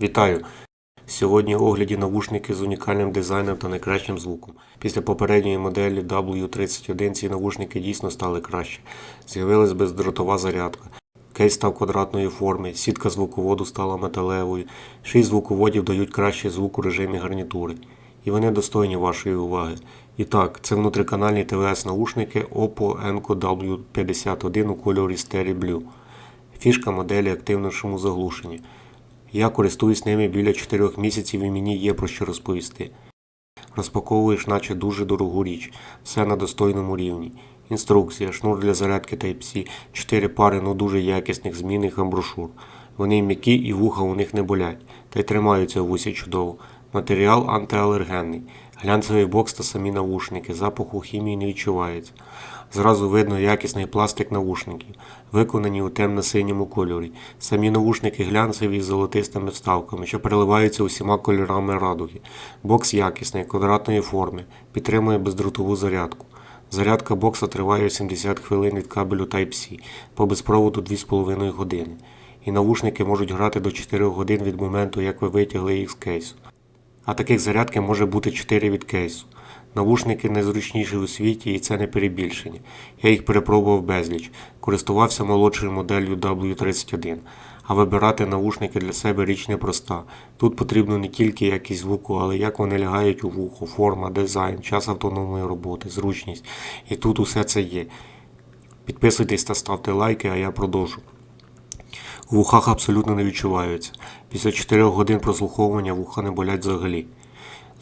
Вітаю! Сьогодні огляді навушники з унікальним дизайном та найкращим звуком. Після попередньої моделі W31 ці навушники дійсно стали краще. З'явилась бездротова зарядка. Кейс став квадратної форми, сітка звуководу стала металевою, шість звуководів дають кращий звук у режимі гарнітури. І вони достойні вашої уваги. І так, це внутриканальні ТВС-наушники Oppo Enco W51 у кольорі Stereo Blue. Фішка моделі активно шумозаглушення. Я користуюсь ними біля 4 місяців і мені є про що розповісти. Розпаковуєш, наче дуже дорогу річ, все на достойному рівні. Інструкція, шнур для зарядки Type-C, 4 пари ну дуже якісних змінних амброшур. Вони м'які і вуха у них не болять, та й тримаються в вусі чудово. Матеріал антиалергенний, глянцевий бокс та самі навушники, запаху хімії не відчувається. Зразу видно якісний пластик навушників, виконані у темно-синьому кольорі. Самі навушники глянцеві з золотистими вставками, що переливаються усіма кольорами радуги. Бокс якісний, квадратної форми, підтримує бездротову зарядку. Зарядка бокса триває 70 хвилин від кабелю Type-C, по безпроводу 2,5 години. І навушники можуть грати до 4 годин від моменту, як ви витягли їх з кейсу. А таких зарядки може бути 4 від кейсу. Навушники найзручніші у світі і це не перебільшення. Я їх перепробував безліч, користувався молодшою моделлю W31. А вибирати навушники для себе річ непроста. Тут потрібно не тільки якість звуку, але як вони лягають у вухо, форма, дизайн, час автономної роботи, зручність. І тут усе це є. Підписуйтесь та ставте лайки, а я продовжу. У вухах абсолютно не відчуваються. Після 4 годин прослуховування вуха не болять взагалі.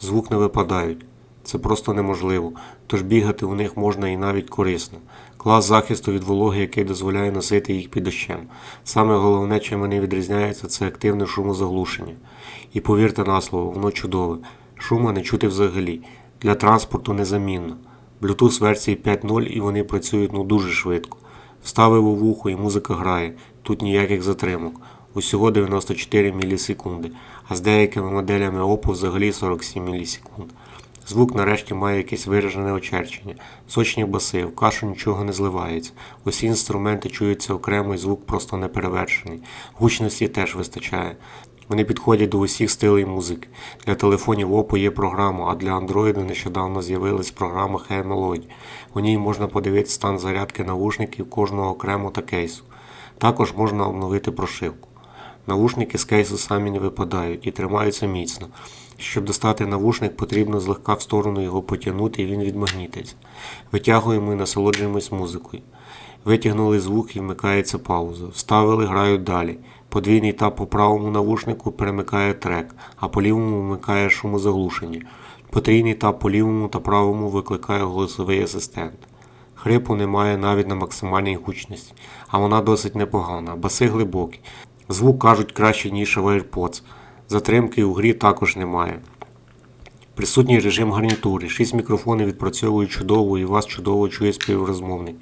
Звук не випадають. Це просто неможливо, тож бігати у них можна і навіть корисно. Клас захисту від вологи, який дозволяє носити їх під дощем. Саме головне, чим вони відрізняються, це активне шумозаглушення. І повірте на слово, воно чудове. Шума не чути взагалі. Для транспорту незамінно. Bluetooth версії 5.0 і вони працюють ну дуже швидко. Вставив у вухо і музика грає, тут ніяких затримок. Усього 94 мілісекунди, а з деякими моделями Oppo взагалі 47 мілісекунд. Звук нарешті має якесь виражене очерчення, сочні баси, в кашу нічого не зливається. Усі інструменти чуються окремо і звук просто неперевершений. Гучності теж вистачає. Вони підходять до усіх стилей музики. Для телефонів Oppo є програма, а для Android нещодавно з'явилась програма Hey Melody. У ній можна подивитися стан зарядки навушників кожного окремо та кейсу. Також можна обновити прошивку. Навушники з кейсу самі не випадають і тримаються міцно. Щоб достати навушник, потрібно злегка в сторону його потягнути і він відмагнітиться. Витягуємо і насолоджуємось музикою. Витягнули звук і вмикається пауза. Вставили, грають далі. Подвійний тап по правому навушнику перемикає трек, а по лівому вмикає шумозаглушення. Потрійний тап по лівому та правому викликає голосовий асистент. Хрипу немає навіть на максимальній гучності, а вона досить непогана, баси глибокі. Звук кажуть краще, ніж в AirPods. Затримки у грі також немає. Присутній режим гарнітури. 6 мікрофонів відпрацьовують чудово і вас чудово чує співрозмовник.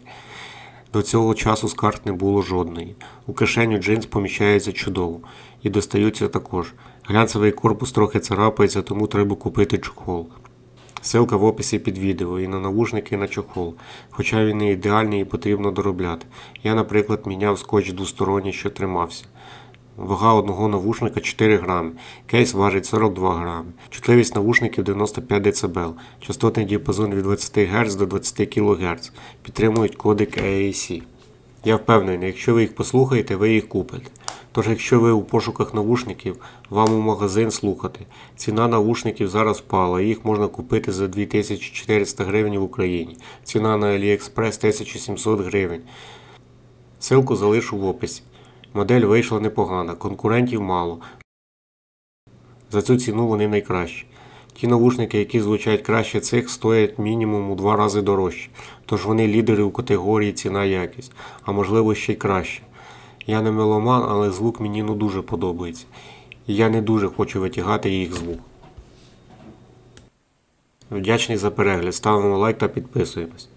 До цього часу з карт не було жодної. У кишеню джинс поміщається чудово. І достаються також. Глянцевий корпус трохи царапається, тому треба купити чохол. Силка в описі під відео і на навушники і на чохол, хоча він не ідеальний і потрібно доробляти. Я, наприклад, міняв скотч двосторонній, що тримався. Вага одного навушника 4 грами, кейс важить 42 грами. Чутливість навушників 95 дБ, частотний діапазон від 20 Гц до 20 кГц. Підтримують кодек AAC. Я впевнений, якщо ви їх послухаєте, ви їх купите. Тож, якщо ви у пошуках навушників, вам у магазин слухати. Ціна навушників зараз впала, їх можна купити за 2400 гривень в Україні. Ціна на AliExpress 1700 гривень. Силку залишу в описі. Модель вийшла непогана, конкурентів мало. За цю ціну вони найкращі. Ті навушники, які звучать краще цих, стоять мінімум у два рази дорожче, тож вони лідери у категорії ціна якість, а можливо ще й краще. Я не меломан, але звук мені ну дуже подобається. І я не дуже хочу витягати їх звук. Вдячний за перегляд, ставимо лайк та підписуємось.